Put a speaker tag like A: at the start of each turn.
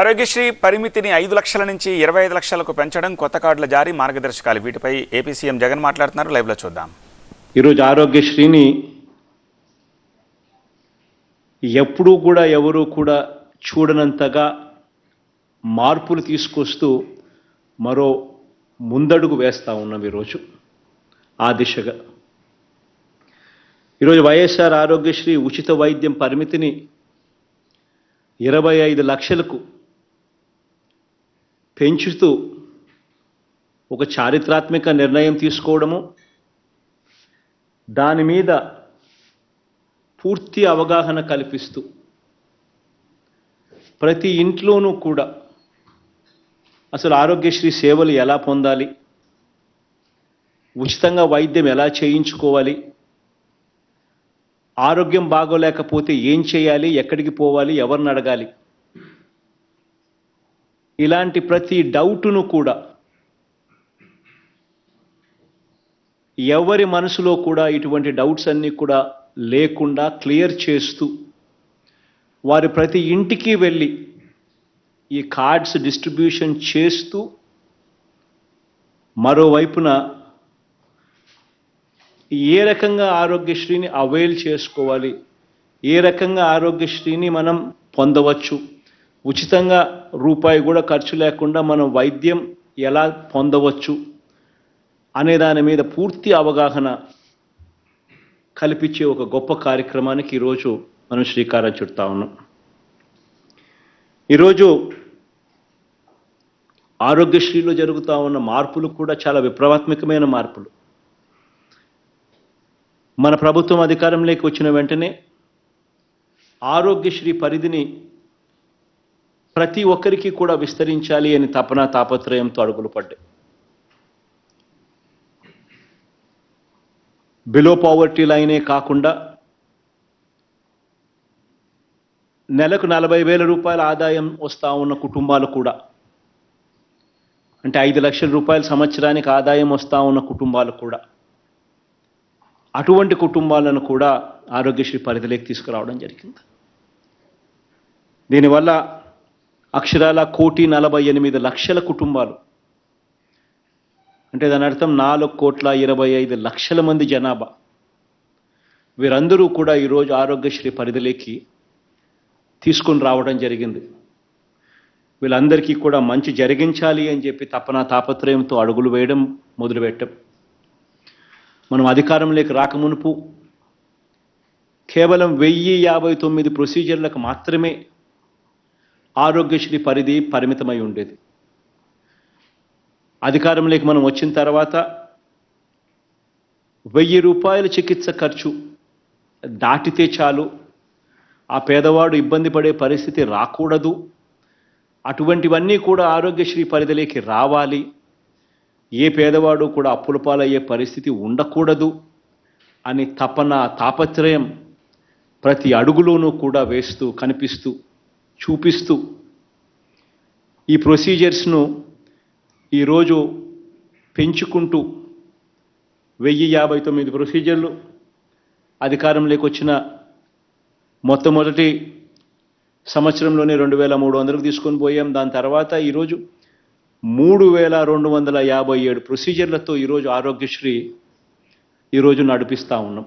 A: ఆరోగ్యశ్రీ పరిమితిని ఐదు లక్షల నుంచి ఇరవై ఐదు లక్షలకు పెంచడం కొత్త కార్డుల జారీ మార్గదర్శకాలు. వీటిపై ఏపీ సీఎం జగన్ మాట్లాడుతున్నారు. లైవ్లో చూద్దాం.
B: ఈరోజు ఆరోగ్యశ్రీని ఎప్పుడూ కూడా ఎవరూ కూడా చూడనంతగా మార్పులు తీసుకొస్తూ మరో ముందడుగు వేస్తూ ఉన్నాం ఈరోజు. ఆ దిశగా. ఈరోజు వైఎస్ఆర్ ఆరోగ్యశ్రీ ఉచిత వైద్యం పరిమితిని ఇరవై ఐదు లక్షలకు పెంచుతూ ఒక చారిత్రాత్మక నిర్ణయం తీసుకోవడము దాని మీద పూర్తి అవగాహన కల్పిస్తూ ప్రతి ఇంట్లోనూ కూడా అసలు ఆరోగ్యశ్రీ సేవలు ఎలా పొందాలి? ఉచితంగా వైద్యం ఎలా చేయించుకోవాలి? ఆరోగ్యం బాగోలేకపోతే ఏం చేయాలి? ఎక్కడికి పోవాలి? ఎవరిని అడగాలి? ఇలాంటి ప్రతి డౌటును కూడా ఎవరి మనసులో కూడా ఇటువంటి డౌట్స్ అన్నీ కూడా లేకుండా క్లియర్ చేస్తూ వారి ప్రతి ఇంటికి వెళ్ళి ఈ కార్డ్స్ డిస్ట్రిబ్యూషన్ చేస్తూ మరోవైపున ఏ రకంగా ఆరోగ్యశ్రీని అవైల్ చేసుకోవాలి? ఏ రకంగా ఆరోగ్యశ్రీని మనం పొందవచ్చు? ఉచితంగా రూపాయి కూడా ఖర్చు లేకుండా మనం వైద్యం ఎలా పొందవచ్చు అనే దాని మీద పూర్తి అవగాహన కల్పించే ఒక గొప్ప కార్యక్రమానికి ఈరోజు మనం శ్రీకారం చుడతా ఉన్నాం. ఈరోజు ఆరోగ్యశ్రీలో జరుగుతూ ఉన్న మార్పులు కూడా చాలా విప్లవాత్మకమైన మార్పులు. మన ప్రభుత్వం అధికారంలోకి వచ్చిన వెంటనే ఆరోగ్యశ్రీ పరిధిని ప్రతి ఒక్కరికి కూడా విస్తరించాలి అని తపన తాపత్రయంతో అడుగులు పడ్డాయి. బిలో పావర్టీ లైనే కాకుండా నెలకు నలభై వేల రూపాయల ఆదాయం వస్తూ ఉన్న కుటుంబాలు కూడా అంటే ఐదు లక్షల రూపాయల సంవత్సరానికి ఆదాయం వస్తూ ఉన్న కుటుంబాలు కూడా అటువంటి కుటుంబాలను కూడా ఆరోగ్యశ్రీ పరిధిలోకి తీసుకురావడం జరిగింది. దీనివల్ల అక్షరాల కోటి నలభై ఎనిమిది లక్షల కుటుంబాలు. అంటే దాని అర్థం నాలుగు కోట్ల ఇరవై ఐదు లక్షల మంది జనాభా. వీరందరూ కూడా ఈరోజు ఆరోగ్యశ్రీ పరిధిలోకి తీసుకొని రావడం జరిగింది. వీళ్ళందరికీ కూడా మంచి జరిగించాలి అని చెప్పి తపన తాపత్రయంతో అడుగులు వేయడం మొదలుపెట్టాం. మనం అధికారంలోకి రాకమునుపు కేవలం వెయ్యి యాభై తొమ్మిది ప్రొసీజర్లకు మాత్రమే ఆరోగ్యశ్రీ పరిధి పరిమితమై ఉండేది. అధికారంలోకి మనం వచ్చిన తర్వాత వెయ్యి రూపాయల చికిత్స ఖర్చు దాటితే చాలు. ఆ పేదవాడు ఇబ్బంది పడే పరిస్థితి రాకూడదు. అటువంటివన్నీ కూడా ఆరోగ్యశ్రీ పరిధిలోకి రావాలి. ఏ పేదవాడు కూడా అప్పుల పాలయ్యే పరిస్థితి ఉండకూడదు అని తపన తాపత్రయం ప్రతి అడుగులోనూ కూడా వేస్తూ కనిపిస్తూ చూపిస్తూ ఈ ప్రొసీజర్స్ను ఈరోజు పెంచుకుంటూ వెయ్యి యాభై తొమ్మిది ప్రొసీజర్లు అధికారంలోకి వచ్చిన మొట్టమొదటి సంవత్సరంలోనే రెండు వేల మూడు వందలకు తీసుకొని పోయాం. దాని తర్వాత ఈరోజు మూడు వేల రెండు వందల యాభై ఏడు ప్రొసీజర్లతో ఈరోజు ఆరోగ్యశ్రీ ఈరోజు నడిపిస్తూ ఉన్నాం.